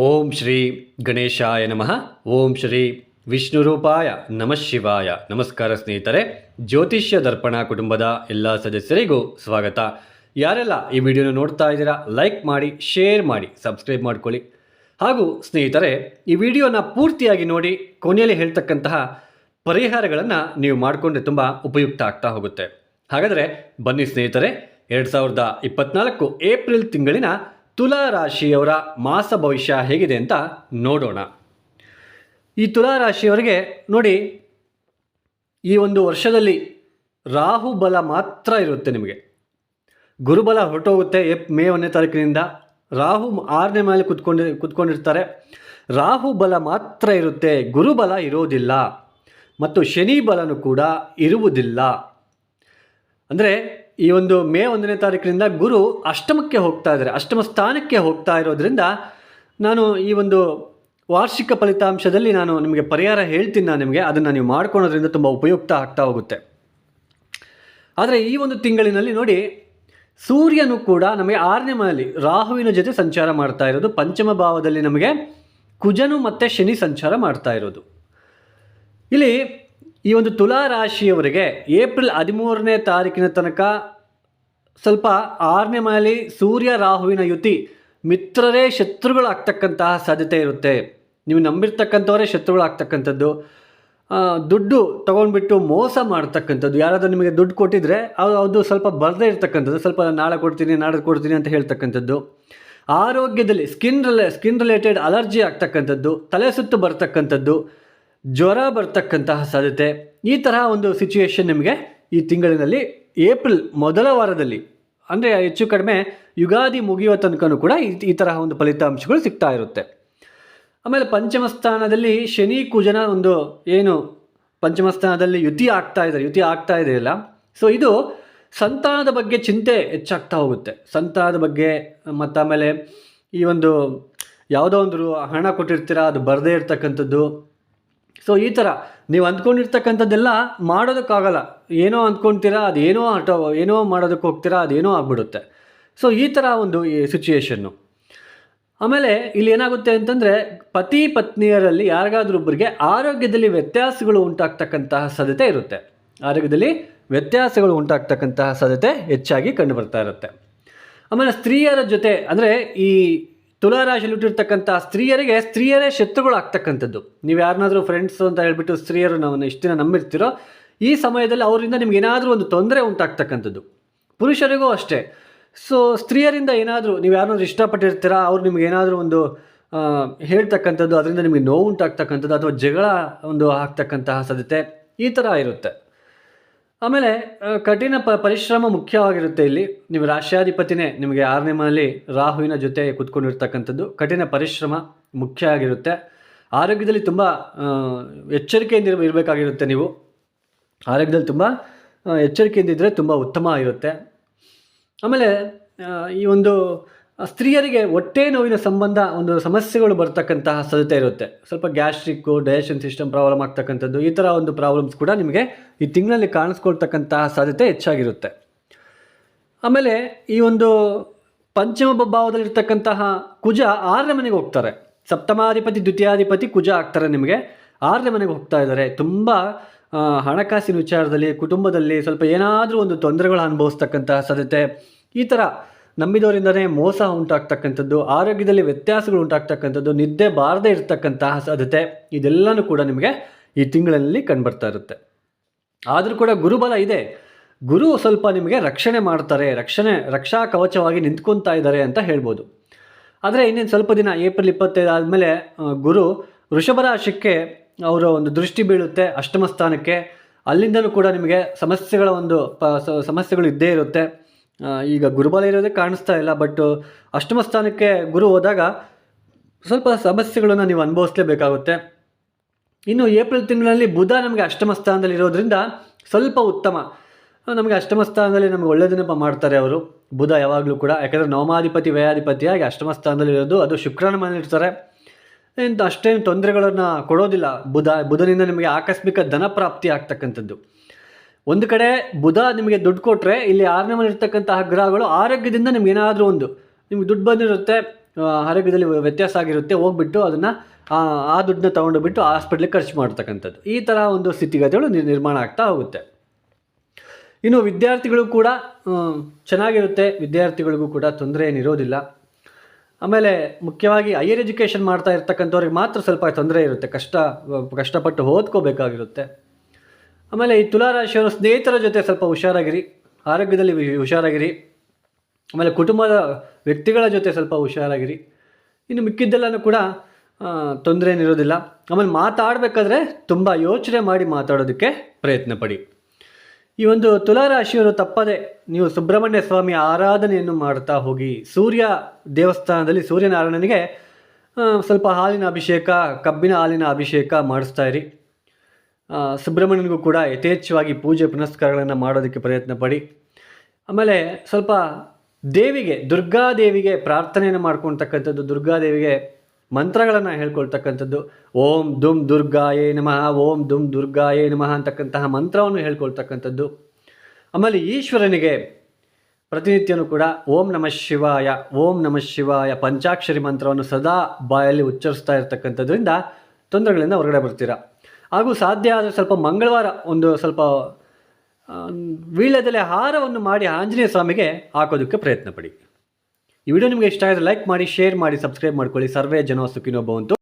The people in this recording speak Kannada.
ಓಂ ಶ್ರೀ ಗಣೇಶಾಯ ನಮಃ. ಓಂ ಶ್ರೀ ವಿಷ್ಣುರೂಪಾಯ ನಮಃ ಶಿವಾಯ. ನಮಸ್ಕಾರ ಸ್ನೇಹಿತರೆ, ಜ್ಯೋತಿಷ್ಯ ದರ್ಪಣ ಕುಟುಂಬದ ಎಲ್ಲ ಸದಸ್ಯರಿಗೂ ಸ್ವಾಗತ. ಯಾರೆಲ್ಲ ಈ ವಿಡಿಯೋನ ನೋಡ್ತಾ ಇದ್ದೀರಾ, ಲೈಕ್ ಮಾಡಿ, ಶೇರ್ ಮಾಡಿ, ಸಬ್ಸ್ಕ್ರೈಬ್ ಮಾಡ್ಕೊಳ್ಳಿ. ಹಾಗೂ ಸ್ನೇಹಿತರೆ, ಈ ವಿಡಿಯೋನ ಪೂರ್ತಿಯಾಗಿ ನೋಡಿ, ಕೊನೆಯಲ್ಲಿ ಹೇಳ್ತಕ್ಕಂತಹ ಪರಿಹಾರಗಳನ್ನು ನೀವು ಮಾಡಿಕೊಂಡ್ರೆ ತುಂಬ ಉಪಯುಕ್ತ ಆಗ್ತಾ ಹೋಗುತ್ತೆ. ಹಾಗಾದರೆ ಬನ್ನಿ ಸ್ನೇಹಿತರೆ, ಎರಡು ಸಾವಿರದ ಇಪ್ಪತ್ನಾಲ್ಕು ಏಪ್ರಿಲ್ ತಿಂಗಳಿನ ತುಲಾ ರಾಶಿಯವರ ಮಾಸ ಭವಿಷ್ಯ ಹೇಗಿದೆ ಅಂತ ನೋಡೋಣ. ಈ ತುಲಾ ರಾಶಿಯವರಿಗೆ ನೋಡಿ, ಈ ಒಂದು ವರ್ಷದಲ್ಲಿ ರಾಹು ಬಲ ಮಾತ್ರ ಇರುತ್ತೆ ನಿಮಗೆ. ಗುರುಬಲ ಹೊರಟೋಗುತ್ತೆ ಏಪ್, ಮೇ ಒಂದನೇ ತಾರೀಕಿನಿಂದ. ರಾಹು ಆರನೇ ಮೇಲೆ ಕುತ್ಕೊಂಡು, ಕುತ್ಕೊಂಡಿರ್ತಾರೆ. ರಾಹು ಬಲ ಮಾತ್ರ ಇರುತ್ತೆ, ಗುರುಬಲ ಇರೋದಿಲ್ಲ. ಮತ್ತು ಶನಿ ಬಲನೂ ಕೂಡ ಇರುವುದಿಲ್ಲ. ಅಂದರೆ ಈ ಒಂದು ಮೇ ಒಂದನೇ ತಾರೀಕಿನಿಂದ ಗುರು ಅಷ್ಟಮಕ್ಕೆ ಹೋಗ್ತಾ ಇದ್ದಾರೆ. ಅಷ್ಟಮ ಸ್ಥಾನಕ್ಕೆ ಹೋಗ್ತಾ ಇರೋದ್ರಿಂದ ನಾನು ಈ ಒಂದು ವಾರ್ಷಿಕ ಫಲಿತಾಂಶದಲ್ಲಿ ನಾನು ನಿಮಗೆ ಪರಿಹಾರ ಹೇಳ್ತೀನಿ ನಾನು ನಿಮಗೆ. ಅದನ್ನು ನೀವು ಮಾಡ್ಕೊಳೋದ್ರಿಂದ ತುಂಬ ಉಪಯುಕ್ತ ಆಗ್ತಾ ಹೋಗುತ್ತೆ. ಆದರೆ ಈ ಒಂದು ತಿಂಗಳಿನಲ್ಲಿ ನೋಡಿ, ಸೂರ್ಯನು ಕೂಡ ನಮಗೆ ಆರನೇ ಮನೆಯಲ್ಲಿ ರಾಹುವಿನ ಜೊತೆ ಸಂಚಾರ ಮಾಡ್ತಾ ಇರೋದು. ಪಂಚಮ ಭಾವದಲ್ಲಿ ನಮಗೆ ಕುಜನು ಮತ್ತು ಶನಿ ಸಂಚಾರ ಮಾಡ್ತಾ ಇರೋದು. ಇಲ್ಲಿ ಈ ಒಂದು ತುಲಾ ರಾಶಿಯವರಿಗೆ ಏಪ್ರಿಲ್ ಹದಿಮೂರನೇ ತಾರೀಕಿನ ತನಕ ಸ್ವಲ್ಪ ಆರನೇ ಮನೆಯಲ್ಲಿ ಸೂರ್ಯ ರಾಹುವಿನ ಯುತಿ ಮಿತ್ರರೇ ಶತ್ರುಗಳಾಗ್ತಕ್ಕಂತಹ ಸಾಧ್ಯತೆ ಇರುತ್ತೆ. ನೀವು ನಂಬಿರ್ತಕ್ಕಂಥವರೇ ಶತ್ರುಗಳಾಗ್ತಕ್ಕಂಥದ್ದು. ದುಡ್ಡು ತೊಗೊಂಡ್ಬಿಟ್ಟು ಮೋಸ ಮಾಡ್ತಕ್ಕಂಥದ್ದು. ಯಾರಾದರೂ ನಿಮಗೆ ದುಡ್ಡು ಕೊಟ್ಟಿದ್ರೆ ಅದು ಅದು ಸ್ವಲ್ಪ ಬರದೇ ಇರ್ತಕ್ಕಂಥದ್ದು. ಸ್ವಲ್ಪ ನಾಳೆ ಕೊಡ್ತೀನಿ ನಾಳೆ ಕೊಡ್ತೀನಿ ಅಂತ ಹೇಳ್ತಕ್ಕಂಥದ್ದು. ಆರೋಗ್ಯದಲ್ಲಿ skin relay skin related allergy ಆಗ್ತಕ್ಕಂಥದ್ದು. ತಲೆ ಸುತ್ತು ಬರ್ತಕ್ಕಂಥದ್ದು. ಜ್ವರ ಬರ್ತಕ್ಕಂತಹ ಸಾಧ್ಯತೆ. ಈ ತರಹ ಒಂದು ಸಿಚುವೇಶನ್ ನಿಮಗೆ ಈ ತಿಂಗಳಿನಲ್ಲಿ ಏಪ್ರಿಲ್ ಮೊದಲ ವಾರದಲ್ಲಿ, ಅಂದರೆ ಹೆಚ್ಚು ಕಡಿಮೆ ಯುಗಾದಿ ಮುಗಿಯುವ ತನಕನೂ ಕೂಡ ಈ ಈ ತರಹ ಒಂದು ಫಲಿತಾಂಶಗಳು ಸಿಗ್ತಾ ಇರುತ್ತೆ. ಆಮೇಲೆ ಪಂಚಮ ಸ್ಥಾನದಲ್ಲಿ ಶನಿ ಕುಜನ ಒಂದು ಏನು ಪಂಚಮ ಸ್ಥಾನದಲ್ಲಿ ಯುತಿ ಆಗ್ತಾ ಇದೆ ಯುತಿ ಆಗ್ತಾ ಇದೆಯಲ್ಲ ಸೊ ಇದು ಸಂತಾನದ ಬಗ್ಗೆ ಚಿಂತೆ ಹೆಚ್ಚಾಗ್ತಾ ಹೋಗುತ್ತೆ. ಸಂತಾನದ ಬಗ್ಗೆ, ಮತ್ತು ಆಮೇಲೆ ಈ ಒಂದು ಯಾವುದೋ ಒಂದು ಹಣ ಕೊಟ್ಟಿರ್ತೀರಾ, ಅದು ಬರದೇ ಇರ್ತಕ್ಕಂಥದ್ದು. ಸೊ ಈ ಥರ ನೀವು ಅಂದ್ಕೊಂಡಿರ್ತಕ್ಕಂಥದ್ದೆಲ್ಲ ಮಾಡೋದಕ್ಕಾಗಲ್ಲ. ಏನೋ ಅಂದ್ಕೊತೀರಾ, ಅದೇನೋ ಆಟೋ, ಏನೋ ಮಾಡೋದಕ್ಕೆ ಹೋಗ್ತೀರಾ, ಅದೇನೋ ಆಗ್ಬಿಡುತ್ತೆ. ಸೊ ಈ ಥರ ಒಂದು ಸಿಚುಯೇಷನ್ನು ಆಮೇಲೆ ಇಲ್ಲಿ ಏನಾಗುತ್ತೆ ಅಂತಂದರೆ, ಪತಿ ಪತ್ನಿಯರಲ್ಲಿ ಯಾರಿಗಾದ್ರೂ ಒಬ್ಬರಿಗೆ ಆರೋಗ್ಯದಲ್ಲಿ ವ್ಯತ್ಯಾಸಗಳು ಉಂಟಾಗ್ತಕ್ಕಂತಹ ಸಾಧ್ಯತೆ ಇರುತ್ತೆ. ಆರೋಗ್ಯದಲ್ಲಿ ವ್ಯತ್ಯಾಸಗಳು ಉಂಟಾಗ್ತಕ್ಕಂತಹ ಸಾಧ್ಯತೆ ಹೆಚ್ಚಾಗಿ ಕಂಡು ಬರ್ತಾ ಇರುತ್ತೆ. ಆಮೇಲೆ ಸ್ತ್ರೀಯರ ಜೊತೆ, ಅಂದರೆ ಈ ತುಲಾರಾಶಿಯಲ್ಲಿ ಹುಟ್ಟಿರ್ತಕ್ಕಂಥ ಸ್ತ್ರೀಯರಿಗೆ ಸ್ತ್ರೀಯರೇ ಶತ್ರುಗಳು ಆಗ್ತಕ್ಕಂಥದ್ದು ನೀವು ಯಾರನ್ನಾದರೂ ಫ್ರೆಂಡ್ಸ್ ಅಂತ ಹೇಳ್ಬಿಟ್ಟು ಸ್ತ್ರೀಯರು ನಾವು ಇಷ್ಟು ದಿನ ನಂಬಿರ್ತೀರೋ ಈ ಸಮಯದಲ್ಲಿ ಅವರಿಂದ ನಿಮ್ಗೆ ಏನಾದರೂ ಒಂದು ತೊಂದರೆ ಉಂಟಾಗ್ತಕ್ಕಂಥದ್ದು. ಪುರುಷರಿಗೂ ಅಷ್ಟೇ. ಸೊ ಸ್ತ್ರೀಯರಿಂದ ಏನಾದರೂ ನೀವು ಯಾರನ್ನಾದ್ರೂ ಇಷ್ಟಪಟ್ಟಿರ್ತೀರಾ, ಅವ್ರು ನಿಮ್ಗೆ ಏನಾದರೂ ಒಂದು ಹೇಳ್ತಕ್ಕಂಥದ್ದು, ಅದರಿಂದ ನಿಮಗೆ ನೋವು ಉಂಟಾಗ್ತಕ್ಕಂಥದ್ದು ಅಥವಾ ಜಗಳ ಒಂದು ಆಗ್ತಕ್ಕಂತಹ ಸಾಧ್ಯತೆ ಈ ಥರ ಇರುತ್ತೆ. ಆಮೇಲೆ ಕಠಿಣ ಪ, ಪರಿಶ್ರಮ ಮುಖ್ಯವಾಗಿರುತ್ತೆ ಇಲ್ಲಿ. ನಿಮ್ಮ ರಾಷ್ಟ್ರಾಧಿಪತಿನೇ, ನಿಮಗೆ ಆರನೇ ಮನೆಯಲ್ಲಿ ರಾಹುವಿನ ಜೊತೆ ಕೂತ್ಕೊಂಡಿರ್ತಕ್ಕಂಥದ್ದು ಕಠಿಣ ಪರಿಶ್ರಮ ಮುಖ್ಯ ಆಗಿರುತ್ತೆ. ಆರೋಗ್ಯದಲ್ಲಿ ತುಂಬ ಎಚ್ಚರಿಕೆಯಿಂದ ಇರಬೇಕಾಗಿರುತ್ತೆ ನೀವು. ಆರೋಗ್ಯದಲ್ಲಿ ತುಂಬ ಎಚ್ಚರಿಕೆಯಿಂದ ಇದ್ದರೆ ತುಂಬ ಉತ್ತಮ ಇರುತ್ತೆ. ಆಮೇಲೆ ಈ ಒಂದು ಸ್ತ್ರೀಯರಿಗೆ ಹೊಟ್ಟೆ ನೋವಿನ ಸಂಬಂಧ ಒಂದು ಸಮಸ್ಯೆಗಳು ಬರ್ತಕ್ಕಂತಹ ಸಾಧ್ಯತೆ ಇರುತ್ತೆ. ಸ್ವಲ್ಪ ಗ್ಯಾಸ್ಟ್ರಿಕ್ಕು ಡೈಜೆಷನ್ ಸಿಸ್ಟಮ್ ಪ್ರಾಬ್ಲಮ್ ಆಗ್ತಕ್ಕಂಥದ್ದು, ಈ ಥರ ಒಂದು ಪ್ರಾಬ್ಲಮ್ಸ್ ಕೂಡ ನಿಮಗೆ ಈ ತಿಂಗಳಲ್ಲಿ ಕಾಣಿಸ್ಕೊಳ್ತಕ್ಕಂತಹ ಸಾಧ್ಯತೆ ಹೆಚ್ಚಾಗಿರುತ್ತೆ. ಆಮೇಲೆ, ಈ ಒಂದು ಪಂಚಮ ಭಾವದಲ್ಲಿರ್ತಕ್ಕಂತಹ ಕುಜ ಆರನೇ ಮನೆಗೆ ಹೋಗ್ತಾರೆ. ಸಪ್ತಮಾಧಿಪತಿ, ದ್ವಿತೀಯಾಧಿಪತಿ ಕುಜ ಆಗ್ತಾರೆ ನಿಮಗೆ. ಆರನೇ ಮನೆಗೆ ಹೋಗ್ತಾ ಇದ್ದಾರೆ. ತುಂಬ ಹಣಕಾಸಿನ ವಿಚಾರದಲ್ಲಿ, ಕುಟುಂಬದಲ್ಲಿ ಸ್ವಲ್ಪ ಏನಾದರೂ ಒಂದು ತೊಂದರೆಗಳು ಅನುಭವಿಸ್ತಕ್ಕಂತಹ ಸಾಧ್ಯತೆ. ಈ ಥರ ನಂಬಿದವರಿಂದನೇ ಮೋಸ ಉಂಟಾಗ್ತಕ್ಕಂಥದ್ದು, ಆರೋಗ್ಯದಲ್ಲಿ ವ್ಯತ್ಯಾಸಗಳು ಉಂಟಾಗ್ತಕ್ಕಂಥದ್ದು, ನಿದ್ದೆ ಬಾರದೇ ಇರತಕ್ಕಂತಹ ಸಾಧ್ಯತೆ ಇದೆಲ್ಲನೂ ಕೂಡ ನಿಮಗೆ ಈ ತಿಂಗಳಲ್ಲಿ ಕಂಡುಬರ್ತಾ ಇರುತ್ತೆ. ಆದರೂ ಕೂಡ ಗುರುಬಲ ಇದೆ. ಗುರು ಸ್ವಲ್ಪ ನಿಮಗೆ ರಕ್ಷಣೆ ಮಾಡ್ತಾರೆ, ರಕ್ಷಣೆ, ರಕ್ಷಾ ಕವಚವಾಗಿ ನಿಂತ್ಕೊತಾ ಇದ್ದಾರೆ ಅಂತ ಹೇಳ್ಬೋದು. ಆದರೆ ಇನ್ನೇನು ಸ್ವಲ್ಪ ದಿನ ಏಪ್ರಿಲ್ ಇಪ್ಪತ್ತೈದು ಆದಮೇಲೆ ಗುರು ವೃಷಭ ರಾಶಿಗೆ ಅವರ ಒಂದು ದೃಷ್ಟಿ ಬೀಳುತ್ತೆ ಅಷ್ಟಮ ಸ್ಥಾನಕ್ಕೆ. ಅಲ್ಲಿಂದಲೂ ಕೂಡ ನಿಮಗೆ ಸಮಸ್ಯೆಗಳ ಒಂದು ಪ ಸಮಸ್ಯೆಗಳು ಇದ್ದೇ ಇರುತ್ತೆ. ಈಗ ಗುರುಬಲ ಇರೋದೇ ಕಾಣಿಸ್ತಾ ಇಲ್ಲ ಬಟ್ ಅಷ್ಟಮ ಸ್ಥಾನಕ್ಕೆ ಗುರು ಹೋದಾಗ ಸ್ವಲ್ಪ ಸಮಸ್ಯೆಗಳನ್ನು ನೀವು ಅನುಭವಿಸಲೇಬೇಕಾಗುತ್ತೆ. ಇನ್ನು ಏಪ್ರಿಲ್ ತಿಂಗಳಲ್ಲಿ ಬುಧ ನಮಗೆ ಅಷ್ಟಮ ಸ್ಥಾನದಲ್ಲಿ ಇರೋದ್ರಿಂದ ಸ್ವಲ್ಪ ಉತ್ತಮ. ನಮಗೆ ಅಷ್ಟಮ ಸ್ಥಾನದಲ್ಲಿ ನಮಗೆ ಒಳ್ಳೆಯದನ್ನ ಮಾಡ್ತಾರೆ ಅವರು. ಬುಧ ಯಾವಾಗಲೂ ಕೂಡ, ಯಾಕಂದರೆ ನವಮಾಧಿಪತಿ, ವ್ಯಯಾಧಿಪತಿಯಾಗಿ ಅಷ್ಟಮ ಸ್ಥಾನದಲ್ಲಿ ಇರೋದು, ಅದು ಶುಕ್ರನ ಮನೇಲಿರ್ತಾರೆ ಇಂಥ ಅಷ್ಟೇನು ತೊಂದರೆಗಳನ್ನು ಕೊಡೋದಿಲ್ಲ. ಬುಧ, ಬುಧನಿಂದ ನಿಮಗೆ ಆಕಸ್ಮಿಕ ಧನ ಪ್ರಾಪ್ತಿ ಆಗ್ತಕ್ಕಂಥದ್ದು. ಒಂದು ಕಡೆ ಬುಧ ನಿಮಗೆ ದುಡ್ಡು ಕೊಟ್ಟರೆ ಇಲ್ಲಿ ಆರನೇ ಮನೆ ಗ್ರಹಗಳು ಆರೋಗ್ಯದಿಂದ ನಿಮ್ಗೆ ಏನಾದರೂ ಒಂದು, ನಿಮ್ಗೆ ದುಡ್ಡು ಬಂದಿರುತ್ತೆ ಆರೋಗ್ಯದಲ್ಲಿ ವ್ಯತ್ಯಾಸ ಆಗಿರುತ್ತೆ, ಹೋಗ್ಬಿಟ್ಟು ಅದನ್ನು, ಆ ದುಡ್ಡನ್ನ ತೊಗೊಂಡು ಬಿಟ್ಟು ಹಾಸ್ಪಿಟ್ಲಿಗೆ ಖರ್ಚು ಮಾಡ್ತಕ್ಕಂಥದ್ದು. ಈ ಥರ ಒಂದು ಸ್ಥಿತಿಗತಿಗಳು ನಿರ್- ನಿರ್ಮಾಣ ಆಗ್ತಾ ಹೋಗುತ್ತೆ. ಇನ್ನು ವಿದ್ಯಾರ್ಥಿಗಳು ಕೂಡ ಚೆನ್ನಾಗಿರುತ್ತೆ. ವಿದ್ಯಾರ್ಥಿಗಳಿಗೂ ಕೂಡ ತೊಂದರೆ ಏನಿರೋದಿಲ್ಲ. ಆಮೇಲೆ ಮುಖ್ಯವಾಗಿ ಹೈಯರ್ ಎಜುಕೇಷನ್ ಮಾಡ್ತಾ ಇರ್ತಕ್ಕಂಥವ್ರಿಗೆ ಮಾತ್ರ ಸ್ವಲ್ಪ ತೊಂದರೆ ಇರುತ್ತೆ, ಕಷ್ಟ, ಕಷ್ಟಪಟ್ಟು ಓದ್ಕೋಬೇಕಾಗಿರುತ್ತೆ. ಆಮೇಲೆ ಈ ತುಲಾರಾಶಿಯವರು ಸ್ನೇಹಿತರ ಜೊತೆ ಸ್ವಲ್ಪ ಹುಷಾರಾಗಿರಿ, ಆರೋಗ್ಯದಲ್ಲಿ ಹುಷಾರಾಗಿರಿ. ಆಮೇಲೆ ಕುಟುಂಬದ ವ್ಯಕ್ತಿಗಳ ಜೊತೆ ಸ್ವಲ್ಪ ಹುಷಾರಾಗಿರಿ. ಇನ್ನು ಮಿಕ್ಕಿದ್ದೆಲ್ಲನೂ ಕೂಡ ತೊಂದರೆ ಏನಿರೋದಿಲ್ಲ. ಆಮೇಲೆ ಮಾತಾಡಬೇಕಾದ್ರೆ ತುಂಬ ಯೋಚನೆ ಮಾಡಿ ಮಾತಾಡೋದಕ್ಕೆ ಪ್ರಯತ್ನ ಪಡಿ. ಈ ಒಂದು ತುಲಾರಾಶಿಯವರು ತಪ್ಪದೆ ನೀವು ಸುಬ್ರಹ್ಮಣ್ಯ ಸ್ವಾಮಿ ಆರಾಧನೆಯನ್ನು ಮಾಡ್ತಾ ಹೋಗಿ ಸೂರ್ಯ ದೇವಸ್ಥಾನದಲ್ಲಿ ಸೂರ್ಯನಾರಾಯಣನಿಗೆ ಸ್ವಲ್ಪ ಹಾಲಿನ ಅಭಿಷೇಕ, ಕಬ್ಬಿನ ಹಾಲಿನ ಅಭಿಷೇಕ ಮಾಡಿಸ್ತಾ ಇರಿ. ಸುಬ್ರಹ್ಮಣ್ಯನಿಗೂ ಕೂಡ ಯಥೇಚ್ಛವಾಗಿ ಪೂಜೆ ಪುನಸ್ಕಾರಗಳನ್ನು ಮಾಡೋದಕ್ಕೆ ಪ್ರಯತ್ನ ಪಡಿ. ಆಮೇಲೆ ಸ್ವಲ್ಪ ದೇವಿಗೆ, ದುರ್ಗಾದೇವಿಗೆ ಪ್ರಾರ್ಥನೆಯನ್ನು ಮಾಡ್ಕೊಳ್ತಕ್ಕಂಥದ್ದು, ದುರ್ಗಾದೇವಿಗೆ ಮಂತ್ರಗಳನ್ನು ಹೇಳ್ಕೊಳ್ತಕ್ಕಂಥದ್ದು. ಓಂ ದುಮ್ ದುರ್ಗಾಯೇ ನಮಃ, ಓಂ ದುಮ್ ದುರ್ಗಾಯೇ ನಮಃ ಅಂತಕ್ಕಂತಹ ಮಂತ್ರವನ್ನು ಹೇಳ್ಕೊಳ್ತಕ್ಕಂಥದ್ದು. ಆಮೇಲೆ ಈಶ್ವರನಿಗೆ ಪ್ರತಿನಿತ್ಯನೂ ಕೂಡ ಓಂ ನಮಃ ಶಿವಾಯ, ಓಂ ನಮಃ ಶಿವಾಯ ಪಂಚಾಕ್ಷರಿ ಮಂತ್ರವನ್ನು ಸದಾ ಬಾಯಲ್ಲಿ ಉಚ್ಚರಿಸ್ತಾ ಇರತಕ್ಕಂಥದ್ರಿಂದ ತೊಂದರೆಗಳಿಂದ ಹೊರಗಡೆ ಬರ್ತೀರಾ. ಹಾಗೂ ಸಾಧ್ಯ ಆದರೆ ಸ್ವಲ್ಪ ಮಂಗಳವಾರ ಒಂದು ಸ್ವಲ್ಪ ವೀಳ್ಯದೆಲೆ ಹಾರವನ್ನು ಮಾಡಿ ಆಂಜನೇಯ ಸ್ವಾಮಿಗೆ ಹಾಕೋದಕ್ಕೆ ಪ್ರಯತ್ನ ಪಡಿ. ಈ ವಿಡಿಯೋ ನಿಮಗೆ ಇಷ್ಟ ಆದರೆ ಲೈಕ್ ಮಾಡಿ ಶೇರ್ ಮಾಡಿ ಸಬ್ಸ್ಕ್ರೈಬ್ ಮಾಡ್ಕೊಳ್ಳಿ. ಸರ್ವೇ ಜನ ಸುಖಿನೋ ಭವಂತು